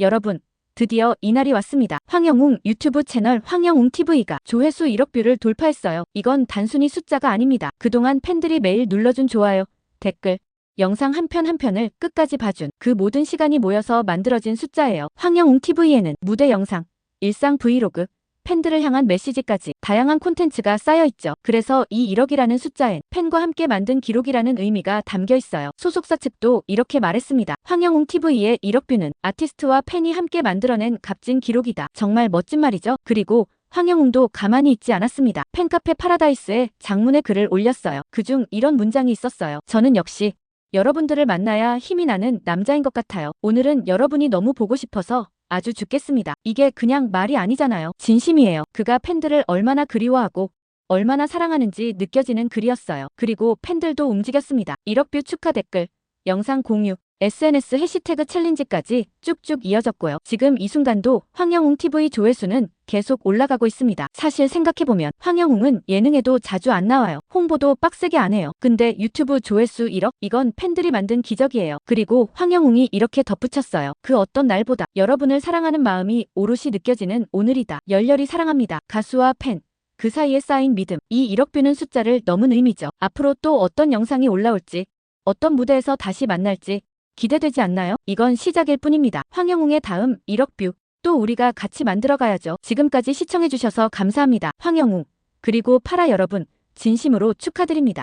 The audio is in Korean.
여러분, 드디어 이날이 왔습니다. 황영웅 유튜브 채널 황영웅TV가 조회수 1억 뷰를 돌파했어요. 이건 단순히 숫자가 아닙니다. 그동안 팬들이 매일 눌러준 좋아요, 댓글, 영상 한 편 한 편을 끝까지 봐준 그 모든 시간이 모여서 만들어진 숫자예요. 황영웅TV에는 무대 영상, 일상 브이로그, 팬들을 향한 메시지까지 다양한 콘텐츠가 쌓여 있죠. 그래서 이 1억이라는 숫자엔 팬과 함께 만든 기록이라는 의미가 담겨 있어요. 소속사 측도 이렇게 말했습니다. 황영웅 TV의 1억 뷰는 아티스트와 팬이 함께 만들어낸 값진 기록이다. 정말 멋진 말이죠. 그리고 황영웅도 가만히 있지 않았습니다. 팬카페 파라다이스에 장문의 글을 올렸어요. 그중 이런 문장이 있었어요. 저는 역시 여러분들을 만나야 힘이 나는 남자인 것 같아요. 오늘은 여러분이 너무 보고 싶어서 아주 죽겠습니다. 이게 그냥 말이 아니잖아요. 진심이에요. 그가 팬들을 얼마나 그리워하고 얼마나 사랑하는지 느껴지는 글이었어요. 그리고 팬들도 움직였습니다. 1억 뷰 축하 댓글, 영상 공유, SNS 해시태그 챌린지까지 쭉쭉 이어졌고요. 지금 이 순간도 황영웅 TV 조회수는 계속 올라가고 있습니다. 사실 생각해보면 황영웅은 예능에도 자주 안 나와요. 홍보도 빡세게 안 해요. 근데 유튜브 조회수 1억? 이건 팬들이 만든 기적이에요. 그리고 황영웅이 이렇게 덧붙였어요. 그 어떤 날보다 여러분을 사랑하는 마음이 오롯이 느껴지는 오늘이다. 열렬히 사랑합니다. 가수와 팬. 그 사이에 쌓인 믿음. 이 1억 뷰는 숫자를 넘은 의미죠. 앞으로 또 어떤 영상이 올라올지, 어떤 무대에서 다시 만날지 기대되지 않나요? 이건 시작일 뿐입니다. 황영웅의 다음 1억 뷰. 또 우리가 같이 만들어가야죠. 지금까지 시청해주셔서 감사합니다. 황영웅. 그리고 파라 여러분, 진심으로 축하드립니다.